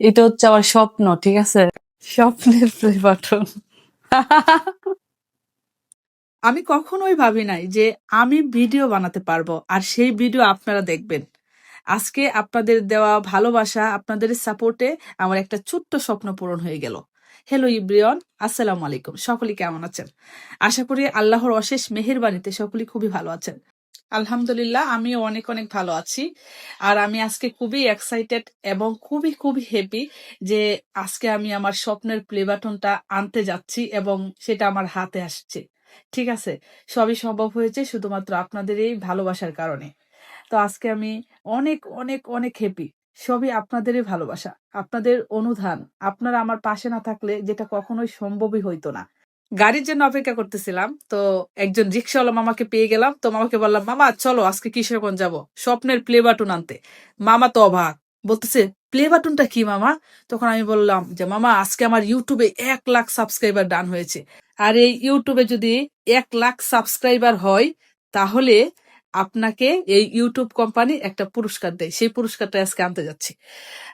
এটা হচ্ছে আমার স্বপ্ন, ঠিক আছে? স্বপ্নের প্লে বাটন আমি কখনোই ভাবি নাই যে আমি ভিডিও বানাতে পারব, আর সেই ভিডিও আপনারা দেখবেন। আজকে আপনাদের দেওয়া ভালোবাসা, আপনাদের সাপোর্টে আমার একটা ছোট্ট স্বপ্ন পূরণ হয়ে গেল। হ্যালো ইব্রিয়ন, আসসালামু আলাইকুম। সকলে কেমন আছেন? আশা করি আল্লাহর অশেষ মেহেরবানিতে সকলে খুবই ভালো আছেন। আলহামদুলিল্লাহ আমি অনেক অনেক ভালো আছি। আর আমি আজকে খুবই এক্সাইটেড এবং খুবই খুবই হ্যাপি যে আজকে আমি আমার স্বপ্নের প্লে বাটনটা আনতে যাচ্ছি এবং সেটা আমার হাতে আসছে। ঠিক আছে? সবই সম্ভব হয়েছে শুধুমাত্র আপনাদের এই ভালোবাসার কারণে। তো আজকে আমি অনেক অনেক অনেক হ্যাপি সবই আপনাদেরই ভালোবাসা, আপনাদের অনুধান, আপনারা আমার পাশে না থাকলে যেটা কখনোই সম্ভবই হইতো না। গাড়ির জন্য অপেক্ষা করতেছিলাম, তো একজন রিক্সাওয়ালা মামাকে পেয়ে গেলাম, তো মামাকে বললাম, মামা, চলো, আজকে কিশোরগঞ্জ যাব? স্বপ্নের প্লে বাটন আনতে। মামা তো অবাক, বলতেছে, প্লে বাটনটা কি মামা? তখন আমি বললাম যে, মামা, আজকে আমার ইউটিউবে এক লাখ সাবস্ক্রাইবার ডান হয়েছে। আর এই ইউটিউবে যদি এক লাখ সাবস্ক্রাইবার হয়, তাহলে আপনাকে এই ইউটিউব কোম্পানি একটা পুরস্কার দেয়। সেই পুরস্কারটা আজকে আনতে যাচ্ছি।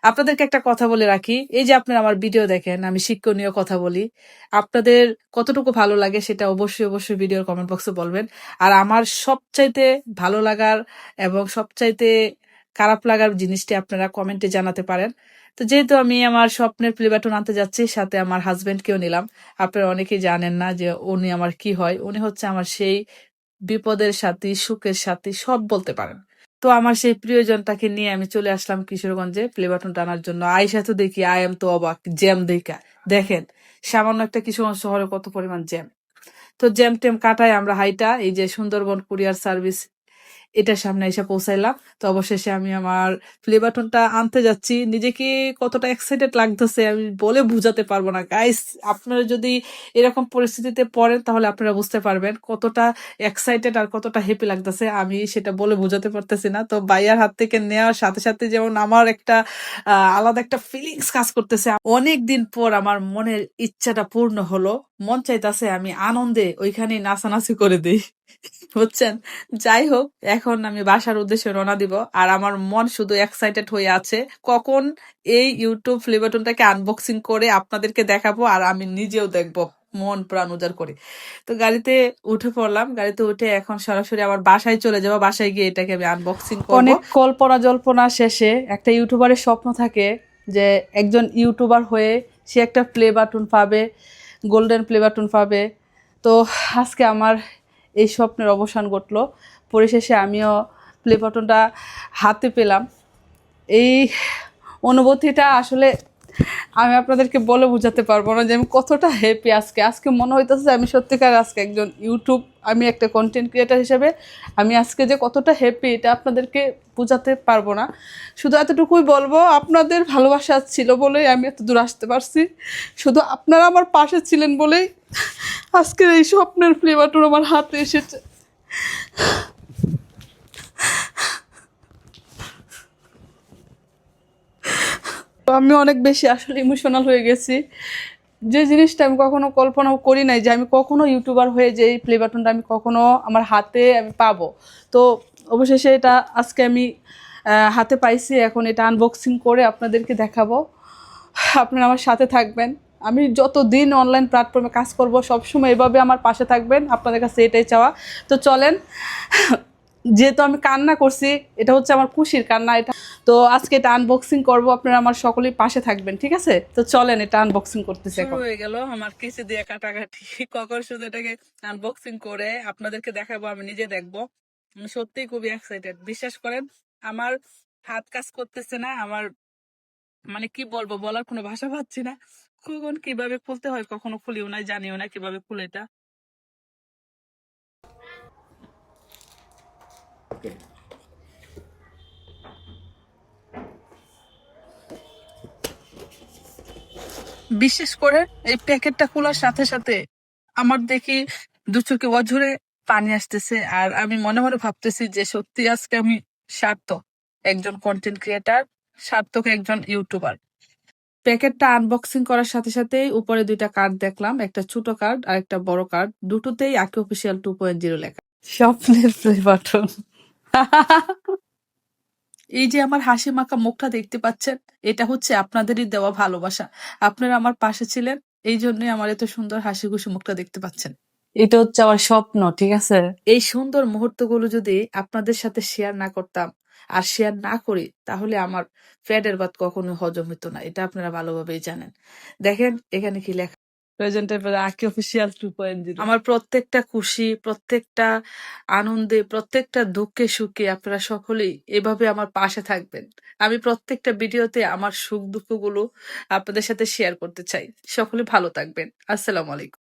আপনাদেরকে একটা কথা বলে রাখি। এই যে আপনারা আমার ভিডিও দেখেন, আমি শিক্ষণীয় কথা বলি। আপনাদের কতটুকু ভালো লাগে সেটা অবশ্যই অবশ্যই ভিডিওর কমেন্ট বক্সে বলবেন। আর আমার সবচাইতে ভালো লাগার এবং সবচাইতে খারাপ লাগার জিনিসটি আপনারা কমেন্টে জানাতে পারেন। তো যেহেতু আমি আমার স্বপ্নের প্লে বাটন আনতে যাচ্ছি, সাথে আমার হাজবেন্ডকেও নিলাম। আপনারা অনেকেই জানেন না যে উনি আমার কি হয়। উনি হচ্ছে আমার সেই বিপদের সাথী, সুখের সাথী, সব বলতে পারেন। তো আমার সেই প্রিয়জনটাকে নিয়ে আমি চলে আসলাম কিশোরগঞ্জে প্লে বাটন টানার জন্য। আইসা তো দেখি, আই এম তো অবাক, জ্যাম দেখা। দেখেন, সামান্য একটা কিশোরগঞ্জ শহরে কত পরিমাণ জ্যাম। তো জ্যাম টেম কাটায় আমরা হাইটা, এই যে সুন্দরবন কুরিয়ার সার্ভিস এটার সামনে এসে পৌঁছাইলাম। তো অবশেষে আমি আমার প্লে বাটনটা আনতে যাচ্ছি। নিজেকে কতটা এক্সাইটেড লাগতেছে আমি বলে বুঝাতে পারব না। গাইস আপনারা যদি এরকম পরিস্থিতিতে পড়েন, তাহলে আপনারা বুঝতে পারবেন কতটা এক্সাইটেড আর কতটা হ্যাপি লাগতেছে। আমি সেটা বলে বোঝাতে পারতেছি না। তো বাইয়ার হাত থেকে নেওয়ার সাথে সাথে যেমন আমার একটা আলাদা একটা ফিলিংস কাজ করতেছে। অনেক দিন পর আমার মনের ইচ্ছাটা পূর্ণ হলো। মন চাইতাছে আমি আনন্দে ওইখানে নাচানাচি করে দিই। বুঝছেন? যাই হোক, এখন আমি বাসার উদ্দেশ্যে রওনা দিব। আর আমার মন শুধু এক্সাইটেড হয়ে আছে। কখন এই ইউটিউব ফ্লিবাটনটাকে আনবক্সিং করে আপনাদেরকে দেখাবো আর আমি নিজেও দেখব। মন প্রাণ উজাড় করে। তো গাড়িতে উঠে পড়লাম। গাড়িতে উঠে এখন সরাসরি আমার বাসায় চলে যাব। বাসায় গিয়ে এটাকে আমি আনবক্সিং করব। অনেক কল্পনা জল্পনা শেষে একটা ইউটিউবারের স্বপ্ন থাকে যে একজন ইউটিউবার হয়ে সে একটা প্লে বাটন পাবে। গোল্ডেন প্লেবাটুন পাবে। তো আজকে আমার এই স্বপ্নের অবসান ঘটলো। পরিশেষে আমিও প্লেবাটনটা হাতে পেলাম। এই অনুভূতিটা আসলে আমি আপনাদেরকে বলে বোঝাতে পারব না যে আমি কতটা হ্যাপি আজকে। আজকে মনে হইতেছে যে আমি সত্যিকার আজকে একজন ইউটিউব আমি একটা কন্টেন্ট ক্রিয়েটার হিসেবে আমি আজকে যে কতটা হ্যাপি এটা আপনাদেরকে বোঝাতে পারব না। শুধু এতটুকুই বলব, আপনাদের ভালোবাসা ছিল বলেই আমি এত দূর আসতে পারছি। শুধু আপনারা আমার পাশে ছিলেন বলেই আজকের এই স্বপ্নের ফ্লেভারটা আমার হাতে এসেছে। তো আমি অনেক বেশি আসলে ইমোশনাল হয়ে গেছি। যে জিনিসটা আমি কখনো কল্পনা করি নাই যে আমি কখনো ইউটিউবার হয়ে যে এই প্লে বাটনটা আমি কখনো আমার হাতে আমি পাবো। তো অবশেষে এটা আজকে আমি হাতে পাইছি। এখন এটা আনবক্সিং করে আপনাদেরকে দেখাবো। আপনারা আমার সাথে থাকবেন। আমি যত দিন অনলাইন প্ল্যাটফর্মে কাজ করব, সবসময় এভাবে আমার পাশে থাকবেন। আপনাদের কাছে এটাই চাওয়া। তো চলেন, যেহেতু আমি কান্না করছি, এটা হচ্ছে আমার খুশির কান্না। এটা তো আজকে এটা আনবক্সিং করব আপনারা আমার সকলেই পাশে থাকবেন ঠিক আছে? তো চলেন এটা আনবক্সিং করতেছি এখন। হয়ে গেল আমার কিছু দিয়ে কাটাকাটি। কখন শুধু এটাকে আনবক্সিং করে আপনাদেরকে দেখাবো আমি নিজে দেখব। আমি সত্যিই খুবই এক্সাইটেড বিশ্বাস করেন আমার হাত কাজ করতেছে না আমার মানে কি বলব বলার কোনো ভাষা পাচ্ছি না। কখন কীভাবে খুলতে হয় কখনো খুলিও না জানিও না কীভাবে খুলে এটা। বিশেষ করে এই প্যাকেটটা খোলার সাথে সাথে আমার দেখি দু চোখে অঝরে পানি আসতেছে। আর আমি মনে মনে ভাবতেছি যে সত্যি আজকে আমি সার্থক একজন কন্টেন্ট ক্রিয়েটার সার্থক একজন ইউটিউবার প্যাকেটটা আনবক্সিং করার সাথে সাথেই উপরে দুইটা কার্ড দেখলাম, একটা ছোট কার্ড আর একটা বড় কার্ড দুটোতেই আকি অফিসিয়াল টু পয়েন্ট জিরো লেখা। স্বপ্নের প্লে বাটন এই যে আমার হাসি মাখা মুখটা দেখতে পাচ্ছেন এটা হচ্ছে আপনাদেরই দেওয়া ভালোবাসা। আপনারা আমার পাশে ছিলেন এই জন্যই আমার এত সুন্দর হাসি খুশি মুখটা দেখতে পাচ্ছেন। এটা হচ্ছে আমার স্বপ্ন ঠিক আছে? এই সুন্দর মুহূর্তগুলো যদি আপনাদের সাথে শেয়ার না করতাম আর শেয়ার না করি তাহলে আমার ফ্যাটের ভাত কখনো হজম হতো না এটা আপনারা ভালোভাবেই জানেন। দেখেন এখানে কি লেখা প্রেজেন্টের পরে অফিসিয়াল টু আমার প্রত্যেকটা খুশি, প্রত্যেকটা আনন্দে, প্রত্যেকটা দুঃখে সুখে আপনারা সকলেই এভাবে আমার পাশে থাকবেন। আমি প্রত্যেকটা ভিডিওতে আমার সুখ দুঃখগুলো আপনাদের সাথে শেয়ার করতে চাই। সকলে ভালো থাকবেন। আসসালামু আলাইকুম।